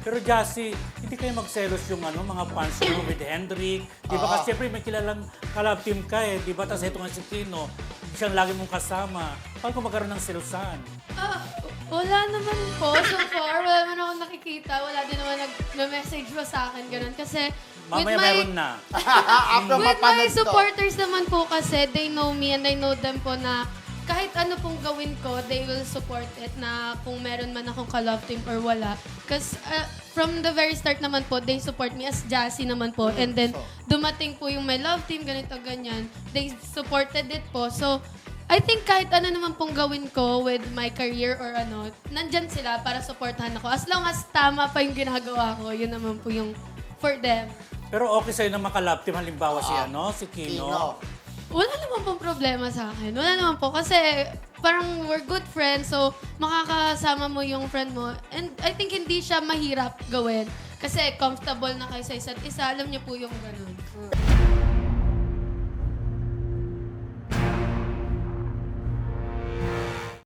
Pero Jassy, hindi kayo magselos yung ano, mga fans nyo with Hendrik. Di ba? Oo. Kasi siyempre may kilalang kalab team ka eh. Di ba? Tapos ito nga si Kino, siyang lagi mong kasama. Paano kung magkaroon ng selosan? Ah, wala naman po. So far, wala naman ako nakikita. Wala din naman nag-message pa sa akin. Ganun. Kasi with Mamaya my, meron na. After with my mapanood to. supporters naman po kasi, they know me and I know them po na kahit ano pong gawin ko, they will support it na kung meron man akong ka-love team or wala. Because from the very start naman po, they support me as Jassy naman po. And then, dumating po yung my love team, ganito, ganyan. They supported it po. So, I think kahit ano naman pong gawin ko with my career or ano, nandyan sila para supportahan ako. As long as tama pa yung ginagawa ko, yun naman po yung for them. Pero okay sa'yo na makalab team. Halimbawa si Ah, ano, si Kino. Kino. Wala naman pong problema sa akin. Wala naman po. Kasi parang we're good friends. So, makakasama mo yung friend mo. And I think hindi siya mahirap gawin. Kasi comfortable na kayo sa isa't isa. Alam niyo po yung ganun.